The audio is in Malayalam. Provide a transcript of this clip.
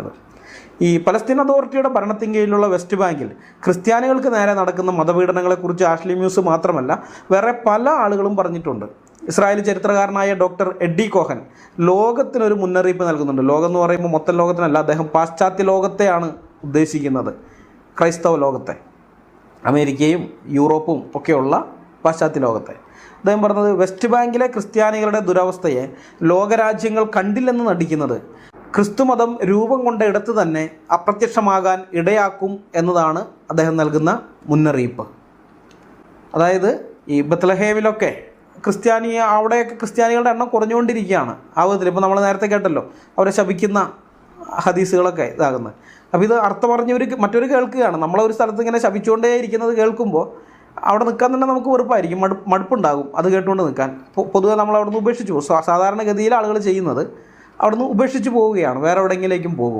പറഞ്ഞത് ഈ പലസ്തീൻ അതോറിറ്റിയുടെ ഭരണത്തിൻ കീഴിലുള്ള വെസ്റ്റ് ബാങ്കിൽ ക്രിസ്ത്യാനികൾക്ക് നേരെ നടക്കുന്ന മതപീഡനങ്ങളെക്കുറിച്ച് ആഷ്ലി മ്യൂസ് മാത്രമല്ല വേറെ പല ആളുകളും പറഞ്ഞിട്ടുണ്ട്. ഇസ്രായേൽ ചരിത്രകാരനായ ഡോക്ടർ എഡ്ഡി കോഹൻ ലോകത്തിനൊരു മുന്നറിയിപ്പ് നൽകുന്നുണ്ട്. ലോകം എന്ന് പറയുമ്പോൾ മൊത്തം ലോകത്തിനല്ല അദ്ദേഹം പാശ്ചാത്യ ലോകത്തെയാണ് ഉദ്ദേശിക്കുന്നത്. ക്രൈസ്തവ ലോകത്തെ അമേരിക്കയും യൂറോപ്പും ഒക്കെയുള്ള പാശ്ചാത്യ ലോകത്തെ. അദ്ദേഹം പറഞ്ഞത് വെസ്റ്റ് ബാങ്കിലെ ക്രിസ്ത്യാനികളുടെ ദുരവസ്ഥയെ ലോകരാജ്യങ്ങൾ കണ്ടില്ലെന്ന് നടിക്കുന്നത് ക്രിസ്തുമതം രൂപം കൊണ്ട ഇടത്ത് തന്നെ അപ്രത്യക്ഷമാകാൻ ഇടയാക്കും എന്നതാണ് അദ്ദേഹം നൽകുന്ന മുന്നറിയിപ്പ്. അതായത് ഈ ബത്ലഹേമിലൊക്കെ ക്രിസ്ത്യാനി അവിടെയൊക്കെ ക്രിസ്ത്യാനികളുടെ എണ്ണം കുറഞ്ഞുകൊണ്ടിരിക്കുകയാണ്. ആ വിധത്തിൽ ഇപ്പോൾ നമ്മൾ നേരത്തെ കേട്ടല്ലോ അവരെ ശപിക്കുന്ന ഹദീസുകളൊക്കെ ഇതാകുന്നത്. അപ്പോൾ ഇത് അർത്ഥമറിഞ്ഞവർ മറ്റൊരു കേൾക്കുകയാണ്. നമ്മളൊരു സ്ഥലത്ത് ഇങ്ങനെ ശപിച്ചുകൊണ്ടേ ഇരിക്കുന്നത് കേൾക്കുമ്പോൾ അവിടെ നിൽക്കാൻ തന്നെ നമുക്ക് വെറുപ്പായിരിക്കും മടുപ്പ് മടുപ്പുണ്ടാകും അത് കേട്ടുകൊണ്ട് നിൽക്കാൻ. പൊതുവെ നമ്മൾ അവിടെ നിന്ന് ഉപേക്ഷിച്ചു പോകും. സാധാരണഗതിയിൽ ആളുകൾ ചെയ്യുന്നത് അവിടെ നിന്ന് ഉപേക്ഷിച്ച് പോവുകയാണ്. വേറെ എവിടെയെങ്കിലേക്കും പോകും.